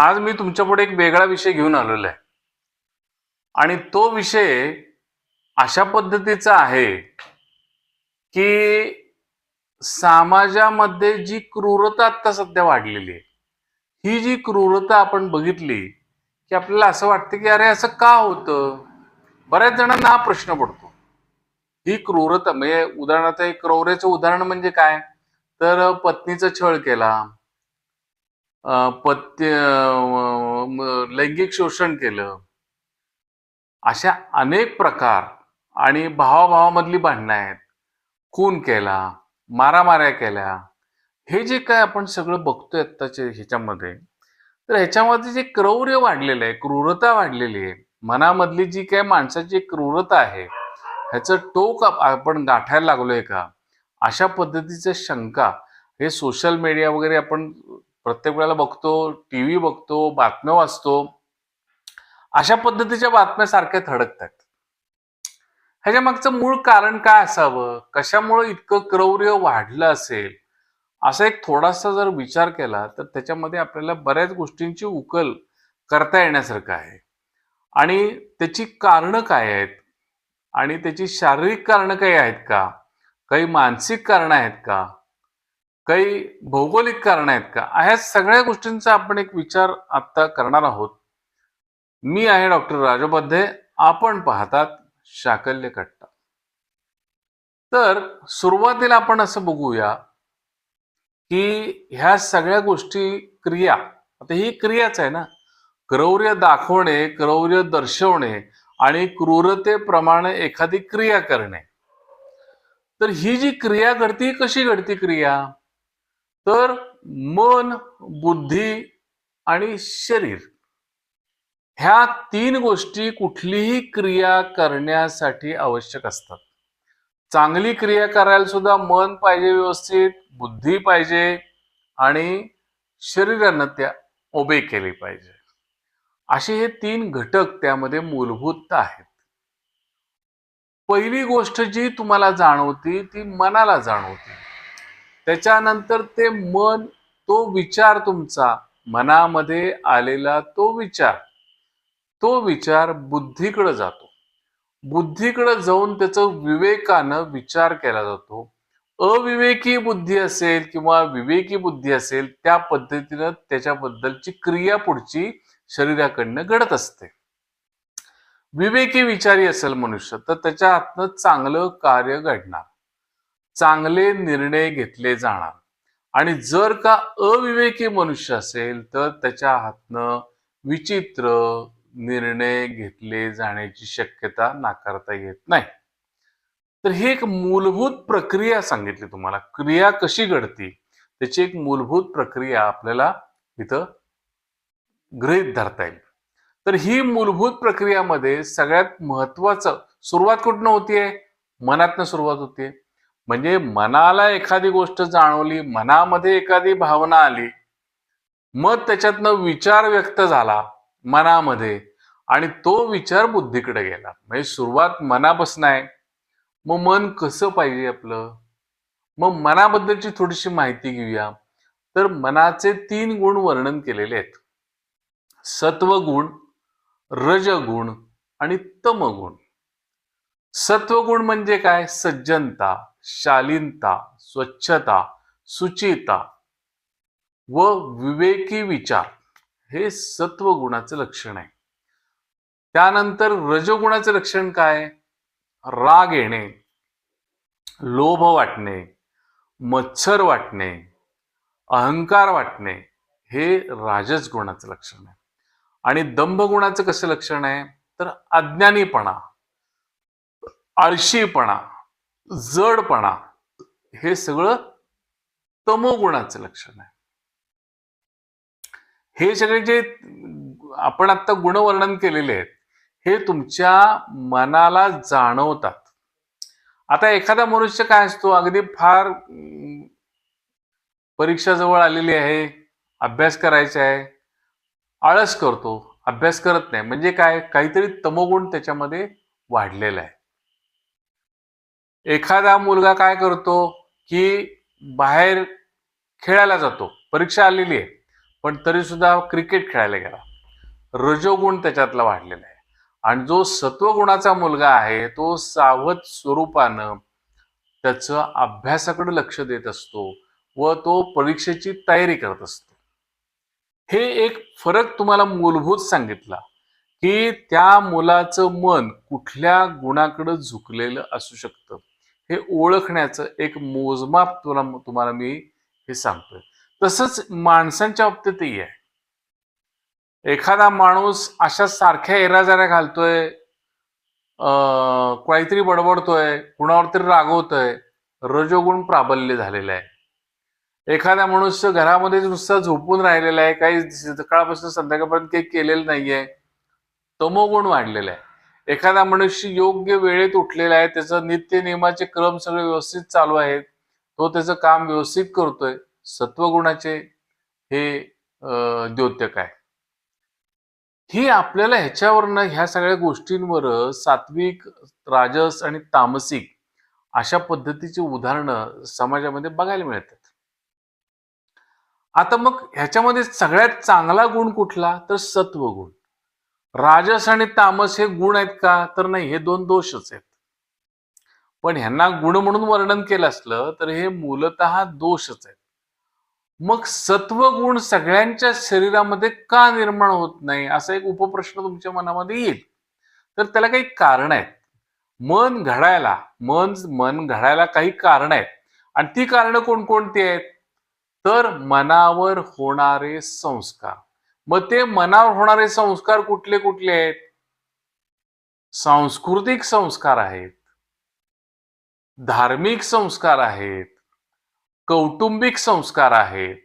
आज मी तुमच्यापुढे एक वेगळा विषय घेऊन आलेलो आहे. आणि तो विषय अशा पद्धतीचा आहे की समाजामध्ये जी क्रूरता आता सध्या वाढलेली आहे ही जी क्रूरता आपण बघितली की आपल्याला असं वाटतं की अरे असं का होतं? बऱ्याच जणांना हा प्रश्न पडतो. ही क्रूरता म्हणजे उदाहरणार्थ एक क्रौर्याचं उदाहरण म्हणजे काय? तर पत्नीचा छळ केला पत्य लैंगिक शोषण केलं. अशा अनेक प्रकार आणि भावाभावामधली भांडणं आहेत. खून केला मारामाऱ्या केल्या. हे जे काय आपण सगळं बघतोय आत्ताच्या ह्याच्यामध्ये तर ह्याच्यामध्ये जे क्रौर्य वाढलेलं आहे क्रूरता वाढलेली आहे मनामधली जी काय माणसाची क्रूरता आहे ह्याचं टोक आपण गाठायला लागलोय का? अशा पद्धतीचे शंका हे सोशल मीडिया वगैरे आपण प्रत्येक वेळेला बघतो टी व्ही बघतो बातम्या वाचतो. अशा पद्धतीच्या बातम्या सारख्या थडकतात ह्याच्या मागचं मूळ कारण काय असावं? कशामुळे इतकं क्रौर्य वाढलं असेल? असा एक थोडासा जर विचार केला तर त्याच्यामध्ये आपल्याला बऱ्याच गोष्टींची उकल करता येण्यासारखं आहे. आणि त्याची कारणं काय आहेत? आणि त्याची शारीरिक कारणं काही आहेत का? काही मानसिक कारणं आहेत का? काही भौगोलिक कारणं आहेत का? ह्या सगळ्या गोष्टींचा आपण एक विचार आत्ता करणार आहोत. मी आहे डॉक्टर राजोपाध्ये आपण पाहतात शाकल्य कट्टा. तर सुरुवातीला आपण असं बघूया की ह्या सगळ्या गोष्टी क्रिया आता ही क्रियाच आहे ना. क्रौर्य दाखवणे क्रौर्य दर्शवणे आणि क्रूरतेप्रमाणे एखादी क्रिया करणे. तर ही जी क्रिया घडती कशी घडती क्रिया? तर मन बुद्धी आणि शरीर ह्या तीन गोष्टी कुठलीही क्रिया करण्यासाठी आवश्यक असतात. चांगली क्रिया करायला सुद्धा मन पाहिजे व्यवस्थित बुद्धी पाहिजे आणि शरीरानं त्या ओबे केली पाहिजे. असे हे तीन घटक त्यामध्ये मूलभूत आहेत. पहिली गोष्ट जी तुम्हाला जाणवती ती मनाला जाणवते. त्याच्यानंतर ते मन तो विचार तुमचा मनामध्ये आलेला तो विचार तो विचार बुद्धीकडे जातो. बुद्धीकडे जाऊन त्याचं विवेकानं विचार केला जातो. अविवेकी बुद्धी असेल किंवा विवेकी बुद्धी असेल त्या पद्धतीनं त्याच्याबद्दलची क्रिया पुढची शरीराकडनं घडत असते. विवेकी विचारी असेल मनुष्य तर त्याच्या हातनं चांगलं कार्य घडणार. चांगले निर्णय घेतले जाणार. आणि जर का अविवेकी मनुष्य असेल तर त्याच्या हातनं विचित्र निर्णय घेतले जाण्याची शक्यता नाकारता येत नाही. तर ही एक मूलभूत प्रक्रिया सांगितली तुम्हाला. क्रिया कशी घडती? त्याची एक मूलभूत प्रक्रिया आपल्याला इथं गृहीत धरता येईल. तर ही मूलभूत प्रक्रियामध्ये सगळ्यात महत्वाचं सुरुवात कुठनं होतीये? मनातनं सुरुवात होतीये. म्हणजे मनाला एखादी गोष्ट जाणवली मनामध्ये एखादी भावना आली मग त्याच्यातनं विचार व्यक्त झाला मनामध्ये आणि तो विचार बुद्धीकडे गेला. म्हणजे सुरुवात मनापासून आहे. मग मन कसं पाहिजे आपलं? मग मनाबद्दलची थोडीशी माहिती घेऊया. तर मनाचे तीन गुण वर्णन केलेले आहेत. सत्वगुण रजगुण आणि तमगुण. सत्वगुण म्हणजे काय? सज्जनता. शालीनता स्वच्छता सुचिता व विवेकी विचार हे सत्वगुणाचं लक्षण आहे. त्यानंतर रजगुणाचं लक्षण काय? राग येणे लोभ वाटणे मत्सर वाटणे अहंकार वाटणे हे राजस गुणाचं लक्षण आहे. आणि दंभ गुणाचं कसं लक्षण आहे? तर अज्ञानीपणा आळशीपणा जडपणा हे सगळं तमोगुणाचं लक्षण आहे. हे सगळे जे आपण आता गुणवर्णन केलेले आहेत हे तुमच्या मनाला जाणवतात. आता एखादा मनुष्य काय असतो अगदी फार परीक्षा जवळ आलेली आहे अभ्यास करायचा आहे आळस करतो अभ्यास करत नाही. म्हणजे काय? काहीतरी तमोगुण त्याच्यामध्ये वाढलेला आहे. एखादा मुलगा काय करतो की बाहेर खेळायला जातो. परीक्षा आलेली आहे पण तरी सुद्धा क्रिकेट खेळायला गेला. रजोगुण त्याच्यातला वाढलेला आहे. आणि जो सत्वगुणाचा मुलगा आहे तो सावध स्वरूपानं त्याचं अभ्यासाकडे लक्ष देत असतो व तो परीक्षेची तयारी करत असतो. हे एक फरक तुम्हाला मूलभूत सांगितला की त्या मुलाचं मन कुठल्या गुणाकडे झुकलेलं असू शकतं. हे ओळखण्याचं एक मोजमाप तुला तुम्हाला मी हे सांगतोय. तसंच माणसांच्या बाबतीतही आहे. एखादा माणूस अशा सारख्या एराजाऱ्या घालतोय अं, काहीतरी बडबडतोय कुणावर तरी रागवतोय रजोगुण प्राबल्य झालेलं आहे. एखादा माणूस घरामध्ये नुसता झोपून राहिलेला आहे काही सकाळपासून संध्याकाळपर्यंत काही केलेलं नाहीये तमोगुण वाढलेला आहे. एखादा मनुष्य योग्य वेळेत उठलेला आहे त्याचं नित्य नियमाचे क्रम सगळे व्यवस्थित चालू आहेत तो त्याचं काम व्यवस्थित करतोय सत्वगुणाचे हे द्योतक आहे. ही आपल्याला ह्याच्यावरनं ह्या सगळ्या गोष्टींवर सात्विक राजस आणि तामसिक अशा पद्धतीची उदाहरणं समाजामध्ये बघायला मिळतात. आता मग ह्याच्यामध्ये सगळ्यात चांगला गुण कुठला? तर सत्वगुण. राजस आणि तामस हे गुण आहेत का? तर नाही हे दोन दोषच आहेत. पण ह्यांना गुण म्हणून वर्णन केलं असलं तर हे मूलत दोषच आहेत. मग सत्व गुण सगळ्यांच्या शरीरामध्ये का निर्माण होत नाही? असा एक उपप्रश्न तुमच्या मनामध्ये येईल. तर त्याला काही कारण आहेत. मन घडायला मन मन घडायला काही कारण आहेत. आणि ती कारणं कोणकोणती आहेत? तर मनावर होणारे संस्कार. मग ते मनावर होणारे संस्कार कुठले कुठले आहेत? सांस्कृतिक संस्कार आहेत. धार्मिक संस्कार आहेत. कौटुंबिक संस्कार आहेत.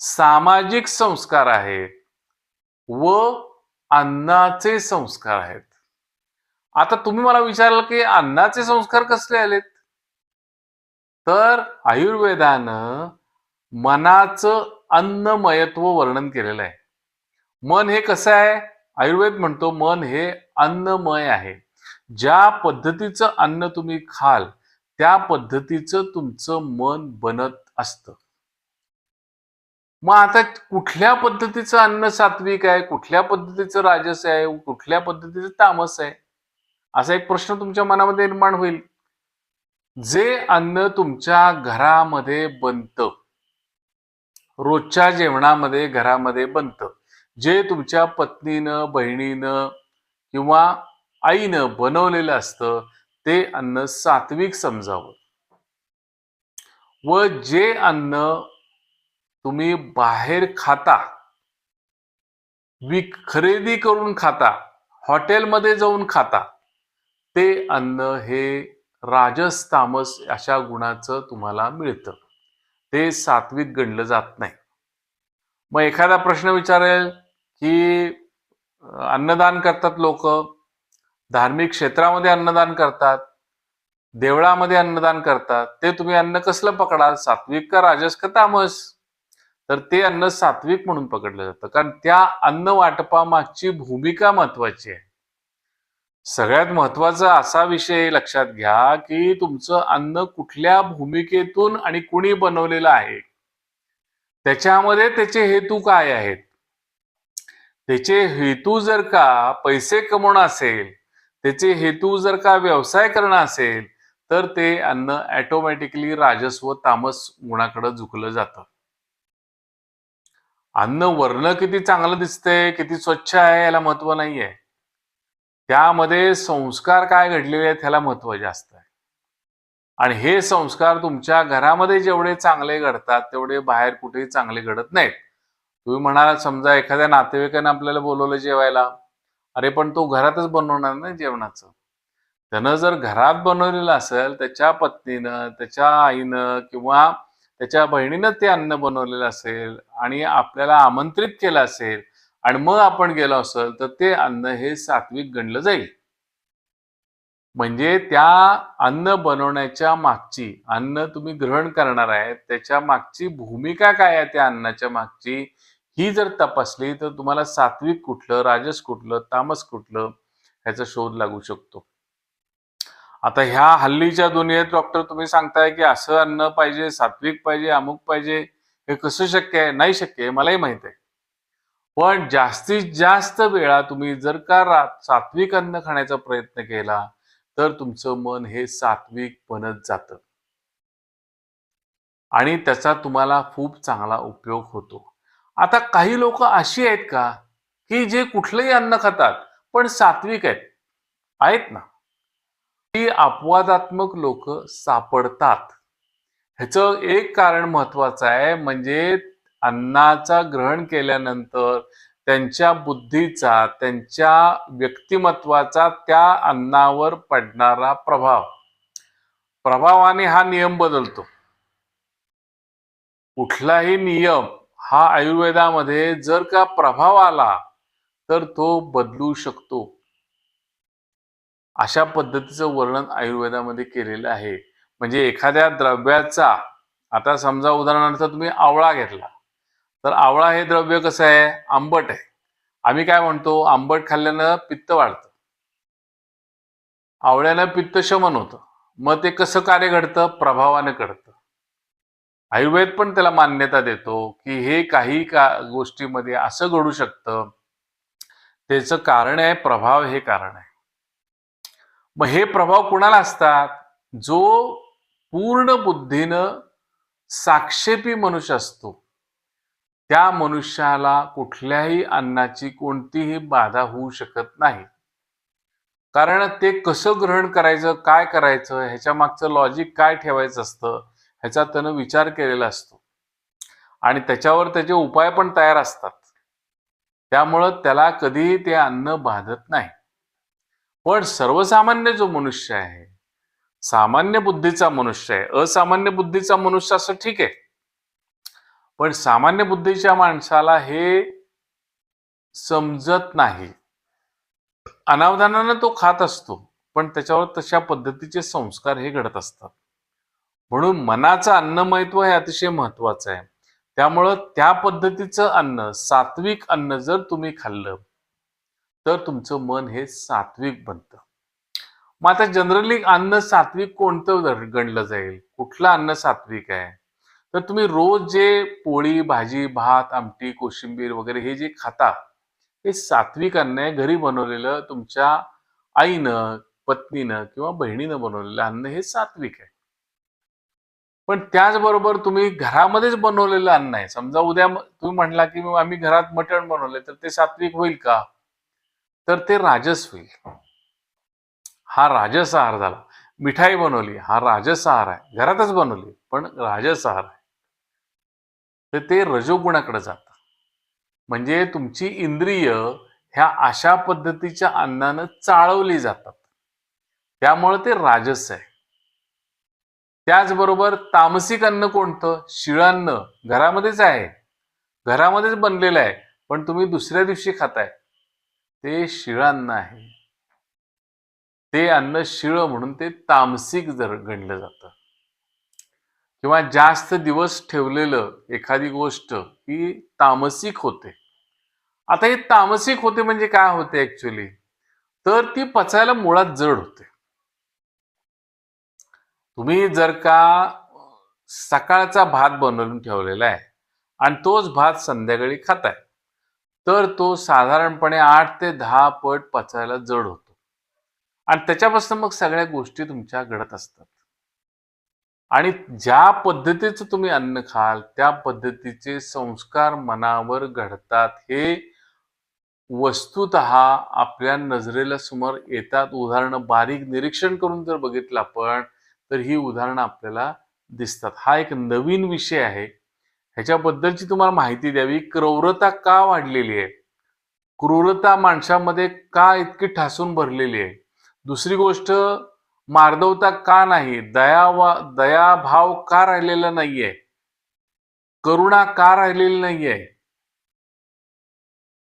सामाजिक संस्कार आहेत. व अन्नाचे संस्कार आहेत. आता तुम्ही मला विचाराल की अन्नाचे संस्कार कसले आलेत? तर आयुर्वेदानं मनाचं अन्नमयत्व वर्णन केलेलं आहे. मन हे कसं आहे? आयुर्वेद म्हणतो मन हे अन्नमय आहे. ज्या पद्धतीचं अन्न तुम्ही खाल त्या पद्धतीचं तुमचं मन बनत असतं. मग आता कुठल्या पद्धतीचं अन्न सात्विक आहे? कुठल्या पद्धतीचं राजस आहे? कुठल्या पद्धतीचं तामस आहे? असा एक प्रश्न तुमच्या मनामध्ये निर्माण होईल. जे अन्न तुमच्या घरामध्ये बनतं रोजच्या जेवणामध्ये घरामध्ये बनतं जे तुमच्या पत्नीनं बहिणीनं किंवा आईनं बनवलेलं असतं ते अन्न सात्विक समजावं. व जे अन्न तुम्ही बाहेर खाता विक खरेदी करून खाता हॉटेलमध्ये जाऊन खाता ते अन्न हे राजस तामस अशा गुणाचं तुम्हाला मिळतं. ते सात्विक गणलं जात नाही. मग एखादा प्रश्न विचारेल की अन्नदान करतात लोक धार्मिक क्षेत्रामध्ये अन्नदान करतात देवळामध्ये अन्नदान करतात ते तुम्ही अन्न कसलं पकडाल? सात्विक का राजस का तामस? तर ते अन्न सात्विक म्हणून पकडलं जातं. कारण त्या अन्न वाटपामागची भूमिका महत्वाची आहे. सगळ्यात महत्त्वाचा असा विषय लक्षात घ्या की तुमचं अन्न कुठल्या भूमिकेतून आणि कुणी बनवलेलं आहे? त्याच्यामध्ये त्याचे हेतू काय आहेत? त्याचे हेतू जर का पैसे कमवणं असेल त्याचे हेतू जर का व्यवसाय करणं असेल तर ते अन्न ऑटोमॅटिकली राजस्व तामस गुणाकडे झुकलं जातं. अन्न वर्ण किती चांगलं दिसतंय किती स्वच्छ आहे याला महत्त्व नाहीये. त्यामध्ये संस्कार काय घडलेले आहेत ह्याला महत्त्व जास्त आहे. आणि हे संस्कार तुमच्या घरामध्ये जेवढे चांगले घडतात तेवढे बाहेर कुठेही चांगले घडत नाहीत. तुम्ही म्हणाल समजा एखाद्या नातेवाईकाने आपल्याला बोलवलं जेवायला अरे पण तो घरातच बनवणार ना जेवणाचं. त्यानं जर घरात बनवलेलं असेल त्याच्या पत्नीनं त्याच्या आईनं किंवा त्याच्या बहिणीनं ते अन्न बनवलेलं असेल आणि आपल्याला आमंत्रित केलं असेल आणि मग आपण गेलो असेल तर ते अन्न हे सात्विक गणलं जाईल. म्हणजे त्या अन्न बनवण्याच्या मागची अन्न तुम्ही ग्रहण करणार आहे त्याच्या मागची भूमिका काय आहे त्या अन्नाच्या मागची ही जर तपासली तर तुम्हाला सात्विक कुठलं राजस कुठलं तामस कुठलं ह्याचा शोध लागू शकतो. आता ह्या हल्लीच्या दुनियेत डॉक्टर तुम्ही सांगताय की असं अन्न पाहिजे सात्विक पाहिजे अमुक पाहिजे हे कसं शक्य आहे? नाही शक्य आहे मलाही माहीत आहे. पण जास्तीत जास्त वेळा तुम्ही जर का सात्विक अन्न खाण्याचा प्रयत्न केला तर तुमचं मन हे सात्विक बनत जातं. आणि त्याचा तुम्हाला खूप चांगला उपयोग होतो. आता काही लोक अशी आहेत का की जे कुठलंही अन्न खातात पण सात्विक आहेत? आहेत ना? ती अपवादात्मक लोक सापडतात. ह्याचं एक कारण महत्वाचं आहे म्हणजे अन्नाचा ग्रहण केल्यानंतर त्यांच्या बुद्धीचा त्यांच्या व्यक्तिमत्वाचा त्या अन्नावर पडणारा प्रभाव. प्रभावाने हा नियम बदलतो. कुठलाही नियम हा आयुर्वेदामध्ये जर का प्रभाव आला तर तो बदलू शकतो. अशा पद्धतीचं वर्णन आयुर्वेदामध्ये केलेलं आहे. म्हणजे एखाद्या द्रव्याचा आता समजा उदाहरणार्थ तुम्ही आवळा घेतला. तर आवळा हे द्रव्य कसं आहे? आंबट आहे. आम्ही काय म्हणतो? आंबट खाल्ल्यानं पित्त वाढतं. आवळ्यानं पित्त शमन होतं. मग ते कसं कार्य घडतं? प्रभावाने घडतं. आयुर्वेद पण त्याला मान्यता देतो की हे काही का गोष्टीमध्ये असं घडू शकतं. त्याचं कारण आहे प्रभाव हे कारण आहे. मग हे प्रभाव कुणाला असतात? जो पूर्ण बुद्धीनं साक्षेपी मनुष्य असतो. त्या मनुष्याला कुठल्याही अन्नाची कोणतीही बाधा होऊ शकत नाही. कारण ते कसं ग्रहण करायचं काय करायचं ह्याच्या मागचं लॉजिक काय ठेवायचं असतं ह्याचा त्यानं विचार केलेला असतो. आणि त्याच्यावर त्याचे उपाय पण तयार असतात. त्यामुळं त्याला कधीही ते अन्न बाधत नाही. पण सर्वसामान्य जो मनुष्य आहे सामान्य बुद्धीचा मनुष्य आहे असामान्य बुद्धीचा मनुष्य असं ठीक आहे. पण सामान्य बुद्धीच्या माणसाला हे समजत नाही. अनावधानानं तो खात असतो पण त्याच्यावर तशा पद्धतीचे संस्कार हे घडत असतात. म्हणून मनाचं अन्नमयत्व हे अतिशय महत्वाचं आहे. त्यामुळं त्या पद्धतीचं अन्न सात्विक अन्न जर तुम्ही खाल्लं तर तुमचं मन हे सात्विक बनतं. मग आता जनरली अन्न सात्विक कोणतं गणलं जाईल? कुठलं अन्न सात्विक आहे? तर तुम्ही रोज जे पोळी भाजी भात आमटी कोशिंबीर वगैरे हे जे खाता हे सात्विक अन्न आहे घरी बनवलेलं तुमच्या आईनं पत्नीनं किंवा बहिणीनं बनवलेलं अन्न हे सात्विक आहे. पण त्याचबरोबर तुम्ही घरामध्येच बनवलेलं अन्न आहे. समजा उद्या तुम्ही म्हणला की आम्ही घरात मटण बनवले तर ते सात्विक होईल का? तर ते राजस होईल. हा राजस आहार झाला. मिठाई बनवली हा राजस आहार आहे. घरातच बनवली पण राजस आहार आहे. तर ते रजोगुणाकडे जातं. म्हणजे तुमची इंद्रिय ह्या अशा पद्धतीच्या अन्नानं चाळवली जातात. त्यामुळे ते राजस आहे. त्याचबरोबर तामसिक अन्न कोणतं? शिळान्न घरामध्येच आहे. घरामध्येच बनलेलं आहे. पण तुम्ही दुसऱ्या दिवशी खाताय. ते शिळान्न आहे. ते अन्न शिळ म्हणून ते तामसिक जर गणलं जातं. किंवा जास्त दिवस ठेवलेलं एखादी गोष्ट ही तामसिक होते. आता हे तामसिक होते म्हणजे काय होते ऍक्च्युली तर ती पचायला मुळात जड होते. तुम्ही जर का सकाळचा भात बनवून ठेवलेला आहे आणि तोच भात संध्याकाळी खाताय तर तो साधारणपणे आठ ते दहा पट पचायला जड होतो. आणि त्याच्यापासून मग सगळ्या गोष्टी तुमच्या घडत असतात. आणि ज्या पद्धतीचं तुम्ही अन्न खाल त्या पद्धतीचे संस्कार मनावर घडतात. हे वस्तुत आपल्या नजरेला समोर येतात. उदाहरणं बारीक निरीक्षण करून जर बघितलं आपण तर ही उदाहरणं आपल्याला दिसतात. हा एक नवीन विषय आहे. ह्याच्याबद्दलची तुम्हाला माहिती द्यावी. क्रूरता का वाढलेली आहे? क्रूरता माणसामध्ये का इतकी ठासून भरलेली आहे? दुसरी गोष्ट मार्दवता का नाही? दयावा दयाभाव का राहिलेला नाहीये? करुणा का राहिलेली नाहीये?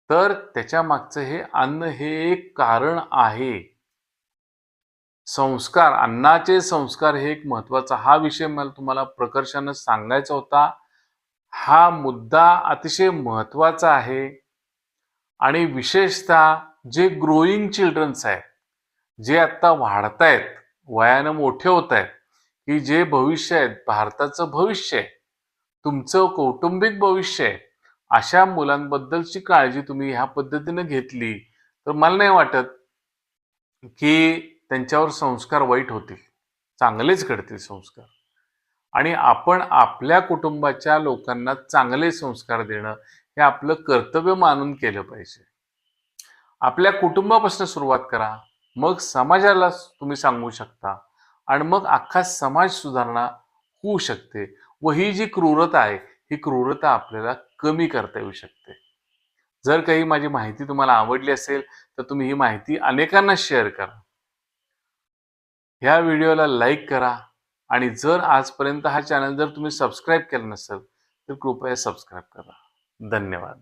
तर त्याच्या मागचं हे अन्न हे एक कारण आहे. संस्कार अन्नाचे संस्कार हे एक महत्त्वाचा हा विषय मला तुम्हाला प्रकर्षानं सांगायचा होता. हा मुद्दा अतिशय महत्त्वाचा आहे. आणि विशेषतः जे ग्रोईंग चिल्ड्रन्स आहेत जे आत्ता वाढतायत वयानं मोठे होत आहेत की जे भविष्य आहेत भारताचं भविष्य आहे तुमचं कौटुंबिक भविष्य आहे अशा मुलांबद्दलची काळजी तुम्ही ह्या पद्धतीने घेतली तर मला नाही वाटत की त्यांच्यावर संस्कार वाईट होतील. चांगलेच घडतील संस्कार. आणि आपण आपल्या कुटुंबाच्या लोकांना चांगले संस्कार देणं हे आपलं कर्तव्य मानून केलं पाहिजे. आपल्या कुटुंबापासून सुरुवात करा. मग समाजाला तुम्ही सांगू शकता आणि मग अख्खा समाज सुधारणा होऊ शकते व ही जी क्रूरता आहे ही क्रूरता आपल्याला कमी करता येऊ शकते. जर काही माझी माहिती तुम्हाला आवडली असेल तर तुम्ही ही माहिती अनेकांना शेअर करा. ह्या व्हिडिओला लाईक करा आणि जर आजपर्यंत हा चॅनल जर तुम्ही सबस्क्राईब केला नसेल तर कृपया सबस्क्राईब करा. धन्यवाद.